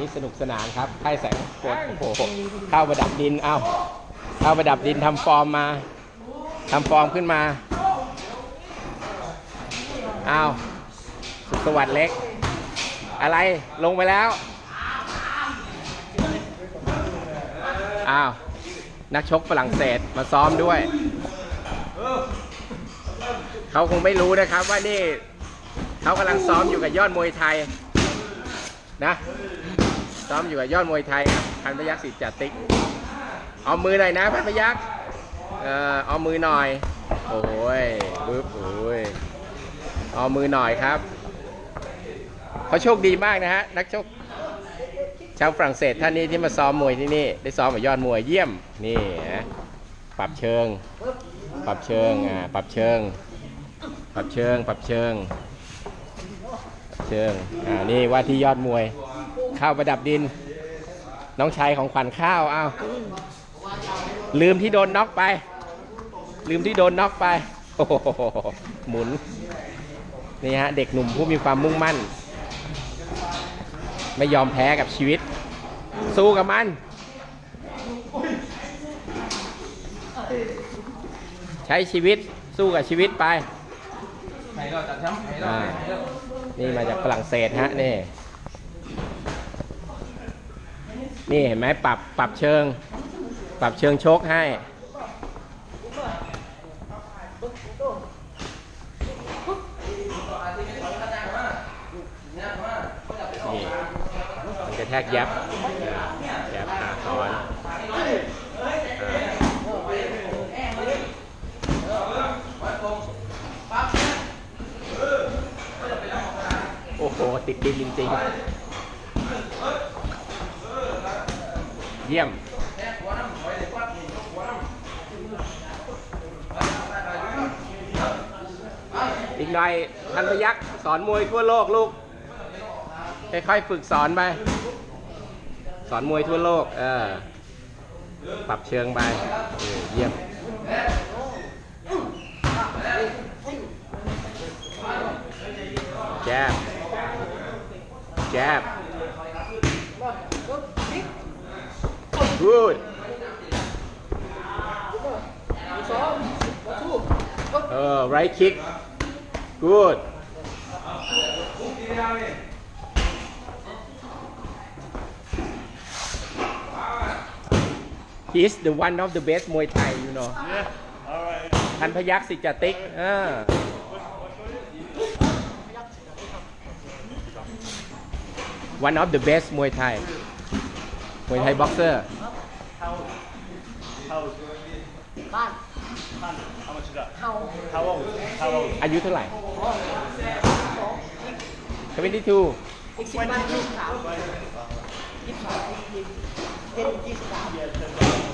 นี้สนุกสนานครับค่ายแสงกดโอ้โหเข้าประดับดินเอ้าเข้าประดับดินทำฟอร์มมาทำฟอร์มขึ้นมาเอ้าสุขสวัสดิ์เล็ก อะไรลงไปแล้วอ้าวนักชกฝรั่งเศสมาซ้อมด้วย เขาคงไม่รู้นะครับว่านี่ เขากำลังซ้อมอยู่กับยอดมวยไทย นะซ้อมอยู่กับยอดมวยไทยครับพันพยักษ์สิทธิ์จาติกเอามือหน่อยนะพันพยักษ์เออเอามือหน่อย โอ้ยบึ๊บโอ้ยเอามือหน่อยครับเขาโชคดีมากนะฮะนักชกชาวฝรั่งเศสท่านนี้ที่มาซ้อมมวยที่นี่ได้ซ้อมกับยอดมวยเยี่ยมนี่นะปรับเชิง ปรับเชิงอ่าปรับเชิง ปรับเชิง ปรับเชิง เชิงอ่านี่ว่าที่ยอดมวย ข้าวประดับดิน น้องชายของขวัญข้าวอ้าวลืมที่โดนน็อกไป ลืมที่โดนน็อกไปโอ้โหหมุนนี่ฮะเด็กหนุ่มผู้มีความมุ่งมั่น ไม่ยอมแพ้กับชีวิต สู้กับมัน ใช้ชีวิตสู้กับชีวิตไปอ่านี่ มาจากฝรั่งเศสฮะนี่ นี่เห็นไหมปรับปรับเชิง ปรับเชิงชกให้ นี่มันกระแทกยับยับอ่าถอน โอ้โหติดดินจริงๆ เยี่ยม อีกหน่อยพันพยักสอนมวยทั่วโลกลูก ค่อยๆฝึกสอนไป สอนมวยทั่วโลก เออ ปรับเชิงไปเออเยี่ยมแจ บแจบ good เออ right kick good he's the one of the best Muay Thai you know Yeah. All right. พันพยักษ์สิจติกเออ one of the best มวยไทยมวยไทยบ็อกเซอร์ How how how how much is that how old how old อายุเท่าไหร่ 22 อีกสิบวันยี่สิบสามยี่สิบส